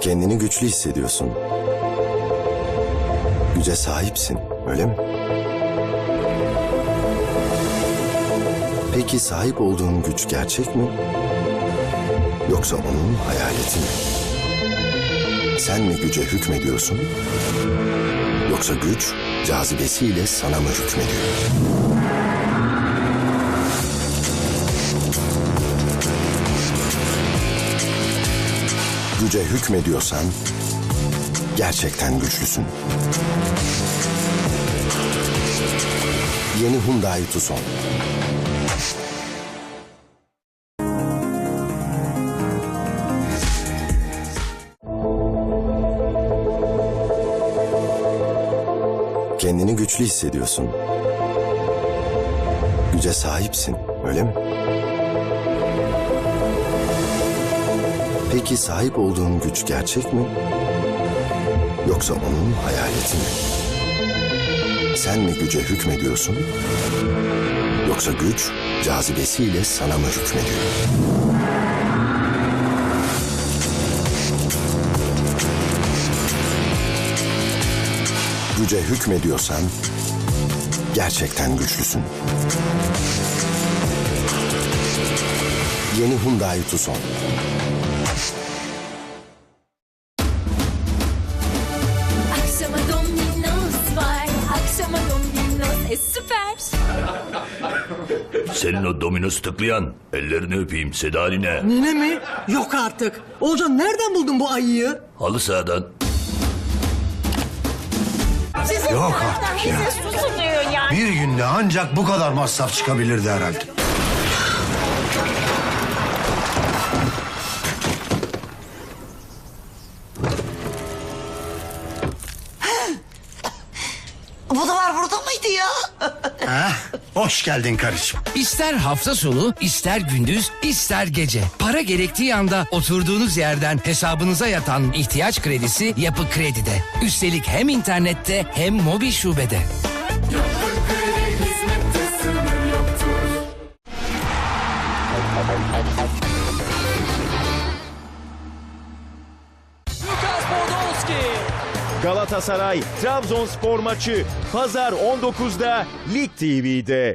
Kendini güçlü hissediyorsun. Güce sahipsin, öyle mi? Peki sahip olduğun güç gerçek mi? Yoksa onun hayaleti mi? Sen mi güce hükmediyorsun? Yoksa güç cazibesiyle sana mı hükmediyor? Güce hükmediyorsan gerçekten güçlüsün. Yeni Hyundai Tucson. Kendini güçlü hissediyorsun. Güce sahipsin, öyle mi? Peki sahip olduğun güç gerçek mi? Yoksa onun hayaleti mi? Sen mi güce hükmediyorsun? Yoksa güç cazibesiyle sana mı hükmediyor? Güce hükmediyorsan gerçekten güçlüsün. Yeni Hyundai Tucson. Akşama Domino's var. Akşama Domino's e, süper. Senin o dominosu tıklayan ellerini öpeyim Sedaline. Nine mi? Yok artık. Olcan nereden buldun bu ayıyı? Halı sahadan. Yok artık ya. Susunuyor yani. Bir günde ancak bu kadar masraf çıkabilirdi herhalde. Bu da var burada mıydı ya? Ha? Hoş geldin karıcığım. İster hafta sonu, ister gündüz, ister gece. Para gerektiği anda oturduğunuz yerden hesabınıza yatan ihtiyaç kredisi Yapı Kredi'de. Üstelik hem internette hem mobil şubede. Galatasaray Trabzonspor maçı Pazar 19'da Lig TV'de.